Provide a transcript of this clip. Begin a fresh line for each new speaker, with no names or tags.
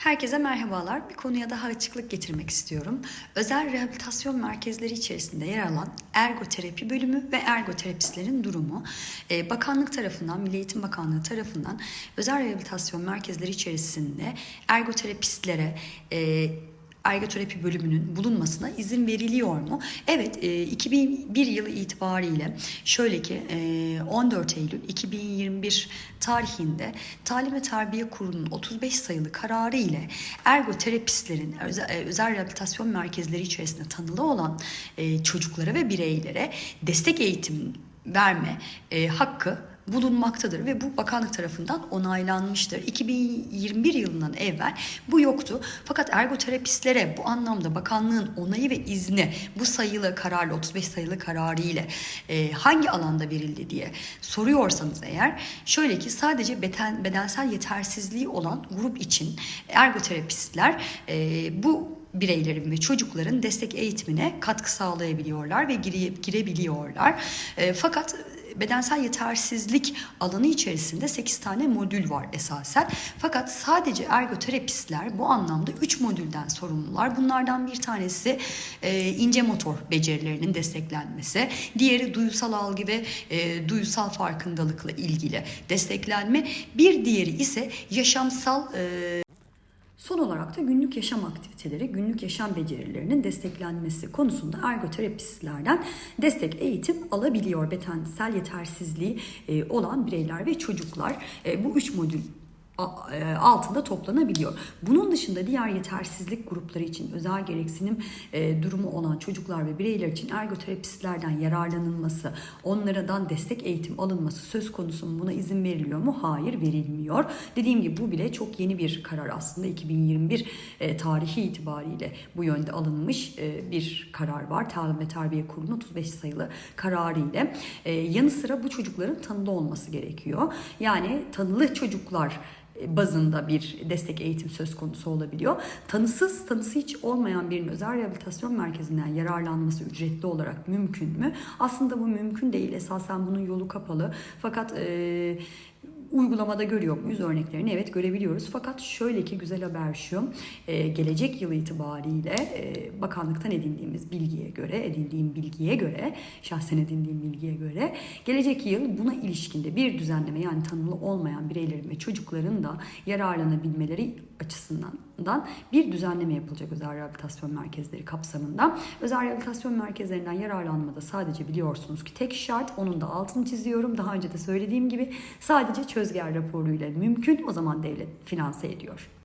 Herkese merhabalar. Bir konuya daha açıklık getirmek istiyorum. Özel rehabilitasyon merkezleri içerisinde yer alan ergoterapi bölümü ve ergoterapistlerin durumu e, bakanlık tarafından, Milli Eğitim Bakanlığı tarafından özel rehabilitasyon merkezleri içerisinde ergoterapistlere ergoterapi bölümünün bulunmasına izin veriliyor mu? Evet, e, 2001 yılı itibariyle şöyle ki e, 14 Eylül 2021 tarihinde Talim ve Terbiye Kurulu'nun 35 sayılı kararı ile ergoterapistlerin özel, e, özel rehabilitasyon merkezleri içerisinde tanılı olan e, çocuklara ve bireylere destek eğitim verme e, hakkı bulunmaktadır ve bu bakanlık tarafından onaylanmıştır. 2021 yılından evvel bu yoktu. Fakat ergoterapistlere bu anlamda bakanlığın onayı ve izni bu sayılı kararla 35 sayılı kararı ile e, hangi alanda verildi diye soruyorsanız eğer şöyle ki sadece beden, bedensel yetersizliği olan grup için ergoterapistler e, bu bireylerin ve çocukların destek eğitimine katkı sağlayabiliyorlar ve gire, girebiliyorlar. E, fakat bedensel yetersizlik alanı içerisinde 8 tane modül var esasen. Fakat sadece ergoterapistler bu anlamda 3 modülden sorumlular. Bunlardan bir tanesi e, ince motor becerilerinin desteklenmesi, diğeri duysal algı ve e, duysal farkındalıkla ilgili desteklenme, bir diğeri ise yaşamsal e, Son olarak da günlük yaşam aktiviteleri, günlük yaşam becerilerinin desteklenmesi konusunda ergoterapistlerden destek eğitim alabiliyor bedensel yetersizliği e, olan bireyler ve çocuklar. E, Bu üç modül altında toplanabiliyor. Bunun dışında diğer yetersizlik grupları için özel gereksinim e, durumu olan çocuklar ve bireyler için ergoterapistlerden yararlanılması, onlardan destek eğitim alınması söz konusu mu? Buna izin veriliyor mu? Hayır verilmiyor. Dediğim gibi bu bile çok yeni bir karar aslında 2021 e, tarihi itibariyle bu yönde alınmış e, bir karar var. Talim ve Terbiye Kurulu'nun 35 sayılı kararı ile. E, yanı sıra bu çocukların tanılı olması gerekiyor. Yani tanılı çocuklar bazında bir destek eğitim söz konusu olabiliyor. Tanısız, tanısı hiç olmayan birinin özel rehabilitasyon merkezinden yararlanması ücretli olarak mümkün mü? Aslında bu mümkün değil. Esasen bunun yolu kapalı. Fakat e, uygulamada görüyor muyuz örneklerini? Evet görebiliyoruz. Fakat şöyle ki güzel haber şu. E, gelecek yıl itibariyle e, bakanlıktan edindiğimiz bilgiye göre, edindiğim bilgiye göre, şahsen edindiğim bilgiye göre gelecek yıl buna ilişkinde bir düzenleme yani tanımlı olmayan bireylerin ve çocukların da yararlanabilmeleri açısından bir düzenleme yapılacak özel rehabilitasyon merkezleri kapsamında. Özel rehabilitasyon merkezlerinden yararlanmada sadece biliyorsunuz ki tek şart onun da altını çiziyorum. Daha önce de söylediğim gibi sadece çözger raporuyla mümkün. O zaman devlet finanse ediyor.